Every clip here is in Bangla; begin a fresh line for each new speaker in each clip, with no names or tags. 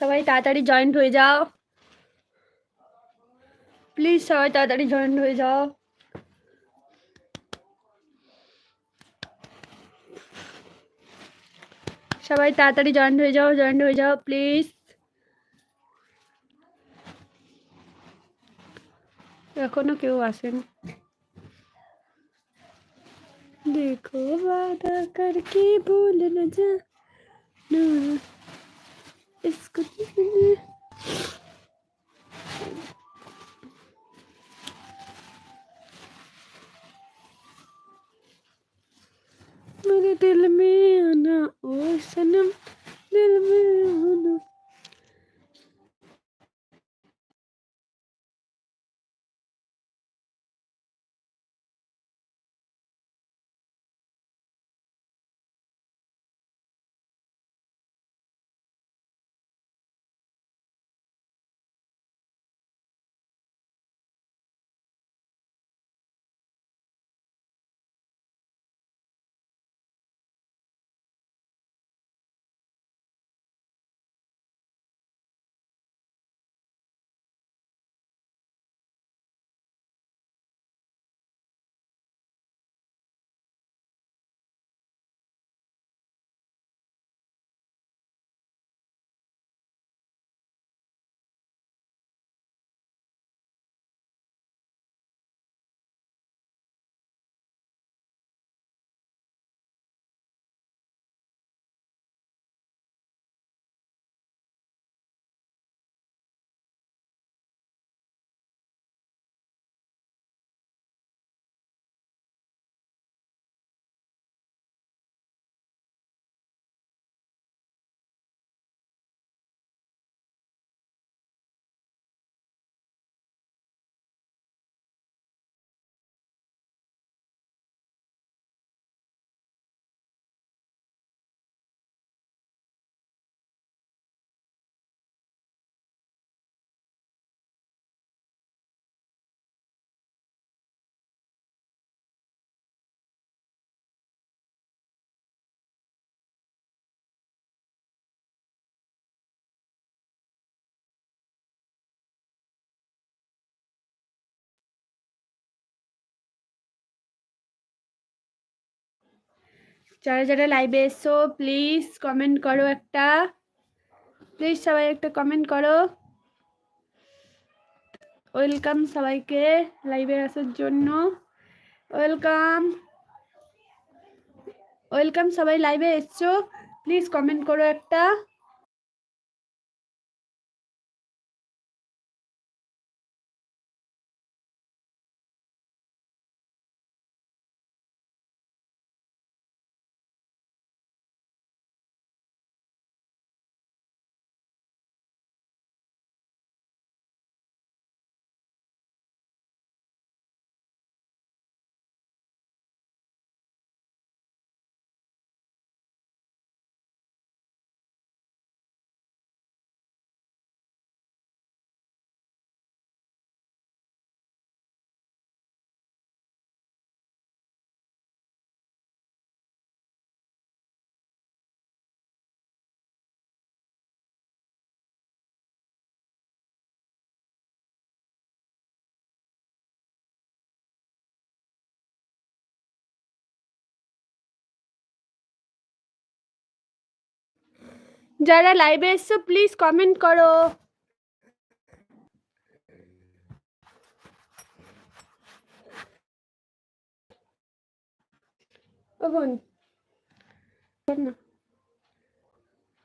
সবাই তাড়াতাড়ি জয়েন্ট হয়ে যাও। প্লিজ সবাই তাড়াতাড়ি জয়েন্ট হয়ে যাও। সবাই তাড়াতাড়ি জয়েন্ট হয়ে যাও জয়েন্ট হয়ে যাও প্লিজ এখনও কেউ আসেন। দেখো বাদা করকে বলে না যা না। मेरे दिल में आना ओ सनम दिल में आना। যারা যারা লাইভে এসো প্লিজ কমেন্ট করো একটা। প্লিজ সবাই একটা কমেন্ট করো। ওয়েলকাম সবাইকে লাইভে আসার জন্য। ওয়েলকাম ওয়েলকাম সবাই লাইভে এসছো। প্লিজ কমেন্ট করো একটা। যারা লাইভে এসছো প্লিজ কমেন্ট করো। কখন না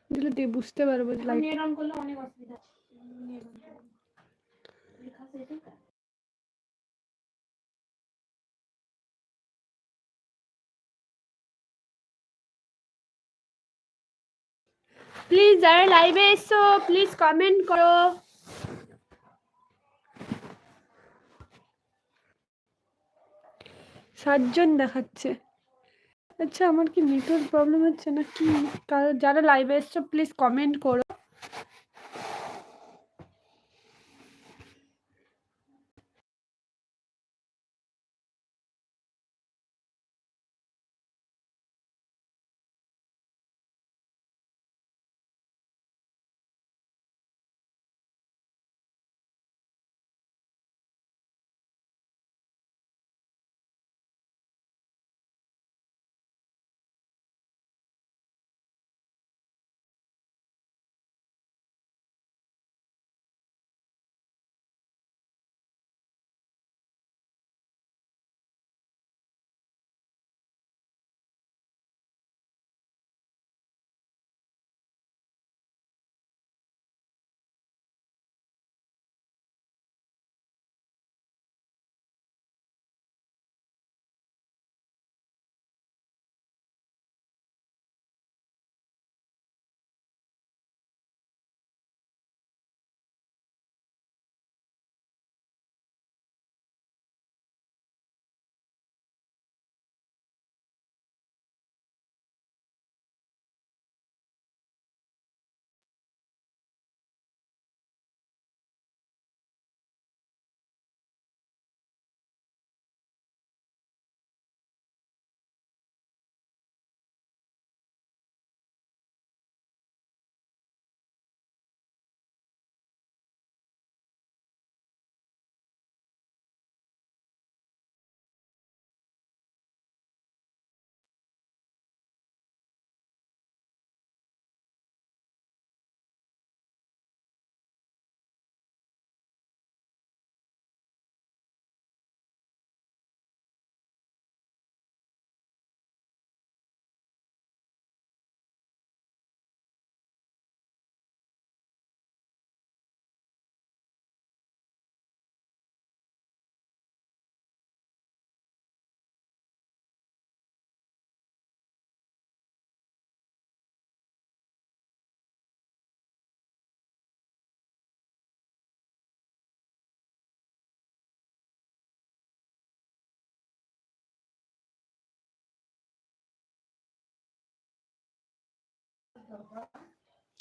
দিলে দিয়ে বুঝতে পারব লাইভ
অন করলে অনেক অসুবিধা।
প্লিজ যারা লাইভে এসছো প্লিজ কমেন্ট করো। সাতজন দেখাচ্ছে। আচ্ছা আমার কি নেটওয়ার্ক প্রবলেম হচ্ছে না কি? যারা লাইভে এসছো প্লিজ কমেন্ট করো।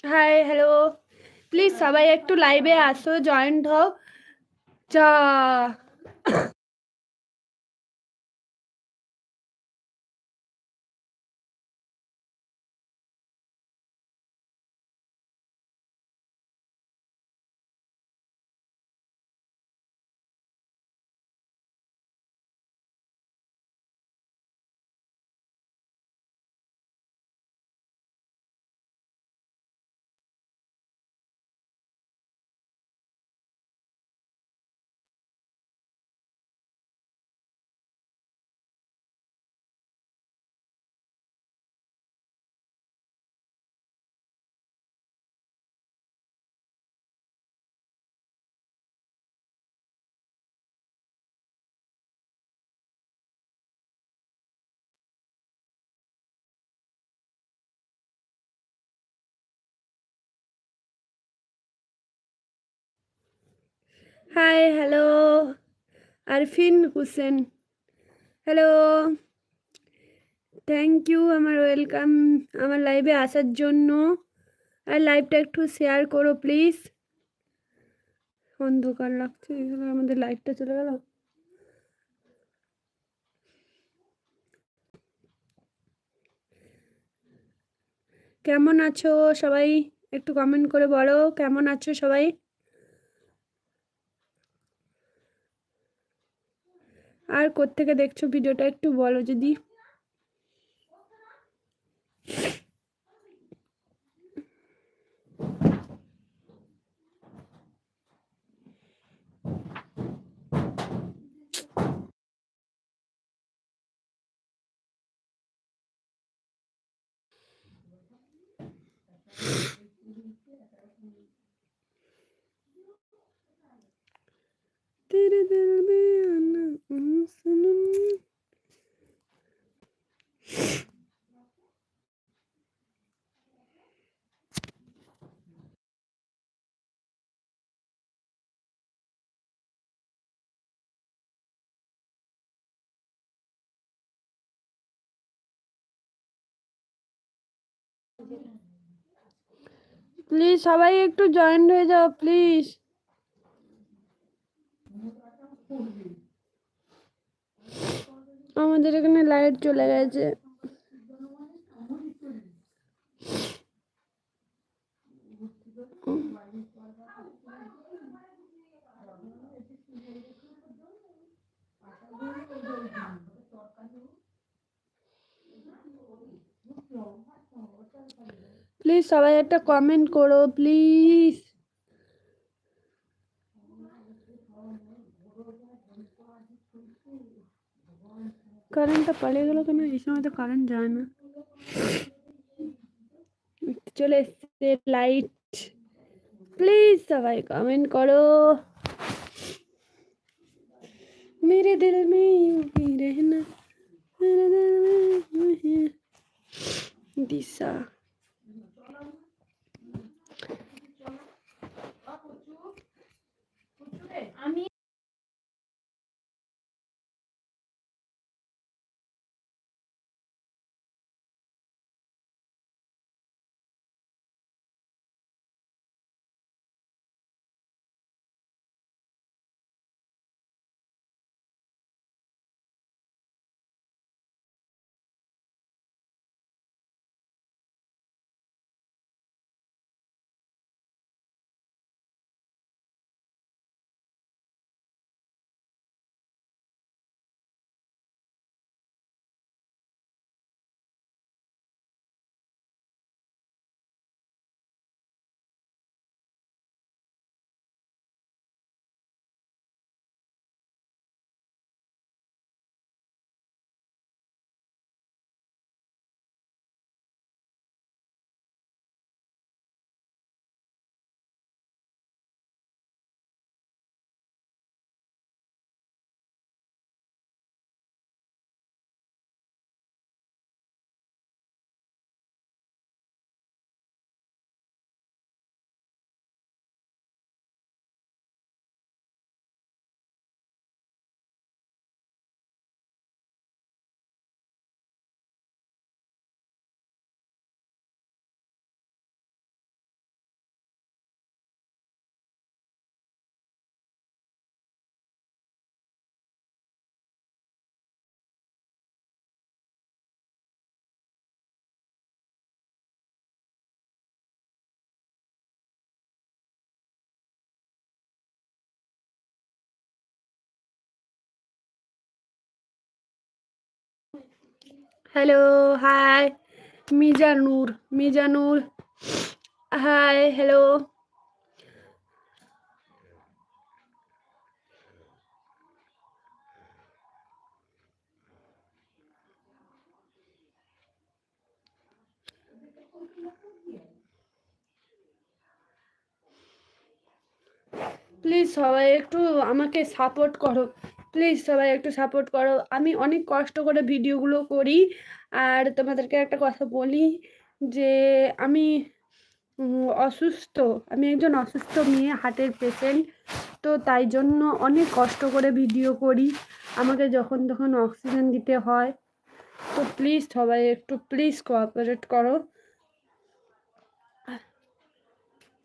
হাই হ্যালো প্লিজ সবাই একটু লাইভে আসো জয়েন্ট হও। যা hi hello Arfin Hossain hello thank you আমার ওয়েলকাম আমার লাইভে আসার জন্য। আর লাইভটা একটু শেয়ার করো প্লিজ অন্ধকার লাগছে এখানে আমাদের লাইভটা চলে গেল। কেমন আছো সবাই? একটু কমেন্ট করে বলো, কেমন আছো সবাই? আর কোত্থেকে দেখছ? ভিডিওটা একটু বলো যদি। Dere del beyanı insanın. Please সবাই একটু জয়েন্ট হয়ে যাও প্লিজ আমাদের এখানে লাইট চলে গেছে। প্লিজ সবাই একটা কমেন্ট করো প্লিজ পালিয়ে গেল কেন এই সময় তো কারেন্ট যায় না চলে এসছে লাইট প্লিজ সবাই কমেন্ট করো मेरे दिल में यूं ही रहना मेरे दिल में यूं ही दिशा
আমি
hello hi Mizanur Mizanur hi hello please সবাই একটু আমাকে সাপোর্ট করো। প্লিজ সবাই একটু সাপোর্ট করো। আমি অনেক কষ্ট করে ভিডিওগুলো করি। আর তোমাদেরকে একটা কথা বলি যে আমি অসুস্থ। আমি একজন অসুস্থ মেয়ে হার্টের পেশেন্ট তো তাই জন্য অনেক কষ্ট করে ভিডিও করি। আমাকে যখন তখন অক্সিজেন দিতে হয়। তো প্লিজ সবাই একটু প্লিজ কোঅপারেট করো।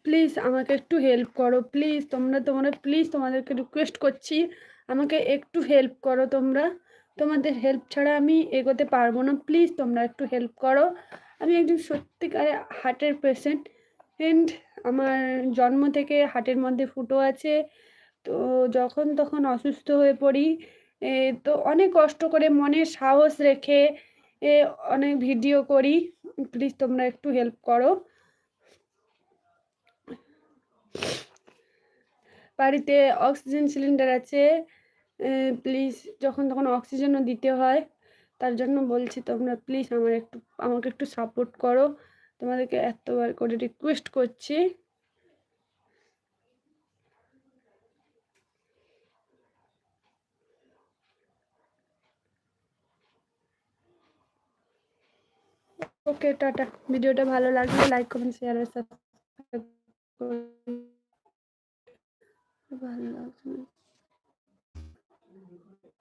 প্লিজ আমাকে একটু হেল্প করো। প্লিজ তোমরা তোমরা প্লিজ তোমাদেরকে রিকোয়েস্ট করছি। আমাকে একটু হেল্প করো তোমরা। তোমাদের হেল্প ছাড়া আমি এগোতে পারব না। প্লিজ তোমরা একটু হেল্প করো। আমি একজন সত্যিকারে হার্টের পেশেন্ট অ্যান্ড আমার জন্ম থেকে হার্টের মধ্যে ফুটো আছে। তো যখন তখন অসুস্থ হয়ে পড়ি। তো অনেক কষ্ট করে মনে সাহস রেখে এ, অনেক ভিডিও করি। প্লিজ তোমরা একটু হেল্প করো। বাড়িতে অক্সিজেন সিলিন্ডার আছে। প্লিজ যখন তখন অক্সিজেনও দিতে হয়, তার জন্য বলছি তোমরা প্লিজ আমার একটু, আমাকে একটু সাপোর্ট করো। তোমাদেরকে এতবার করে রিকোয়েস্ট করছি। Okay, tata. ভিডিওটা ভালো লাগলে লাইক কমেন্ট শেয়ার সাবস্ক্রাইব ভালো লাগছে